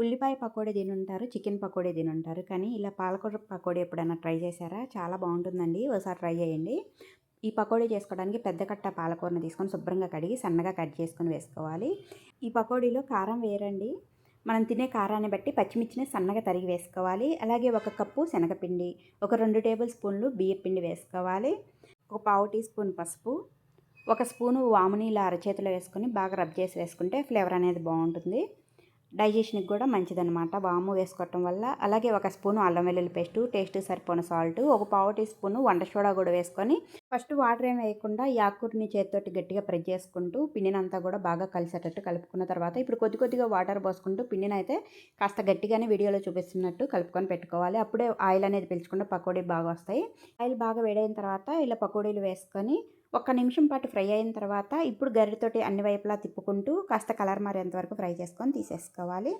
ఉల్లిపాయ పకోడీ తినుంటారు చికెన్ పకోడీ తినుంటారు. కానీ ఇలా పాలకూర పకోడీ ఎప్పుడైనా ట్రై చేశారా? చాలా బాగుంటుందండి. ఒకసారి ట్రై చేయండి. ఈ పకోడీ చేసుకోవడానికి పెద్ద కట్ట పాలకూరను తీసుకొని శుభ్రంగా కడిగి సన్నగా కట్ చేసుకొని వేసుకోవాలి. ఈ పకోడీలో కారం వేరండి. మనం తినే కారాన్ని బట్టి పచ్చిమిర్చిని సన్నగా తరిగి వేసుకోవాలి. అలాగే ఒక కప్పు శనగపిండి ఒక రెండు టేబుల్ స్పూన్లు బియ్యపిండి వేసుకోవాలి. ఒక పావు టీ స్పూన్ పసుపు ఒక స్పూను వాముని ఇలా అరచేతిలో వేసుకొని బాగా రబ్ చేసి వేసుకుంటే ఫ్లేవర్ అనేది బాగుంటుంది. డైజెషన్కి కూడా మంచిదన్నమాట. వాము వేసుకోవటం వల్ల. అలాగే ఒక స్పూను అల్లం వెల్లుల్లి పేస్టు టేస్ట్ సరిపోయిన సాల్ట్. ఒక పావు టీ స్పూను వంట సోడా కూడా వేసుకొని ఫస్ట్ వాటర్ ఏం వేయకుండా ఈ ఆకుకూరని చేతితోటి గట్టిగా ప్రెస్ చేసుకుంటూ పిండినంతా కూడా బాగా కలిసేటట్టు కలుపుకున్న తర్వాత ఇప్పుడు కొద్ది కొద్దిగా వాటర్ పోసుకుంటూ పిండిని అయితే కాస్త గట్టిగానే వీడియోలో చూపిస్తున్నట్టు కలుపుకొని పెట్టుకోవాలి. అప్పుడే ఆయిల్ అనేది పీల్చకుండా పకోడీ బాగా వస్తాయి. ఆయిల్ బాగా వేడైన తర్వాత ఇలా పకోడీలు వేసుకొని ఒక్క నిమిషం పాటు ఫ్రై అయిన తర్వాత ఇప్పుడు గరిటతోటి అన్ని వైపులా తిప్పుకుంటూ కాస్త కలర్ మారేంత వరకు ఫ్రై చేసుకొని తీసేసుకోవాలి.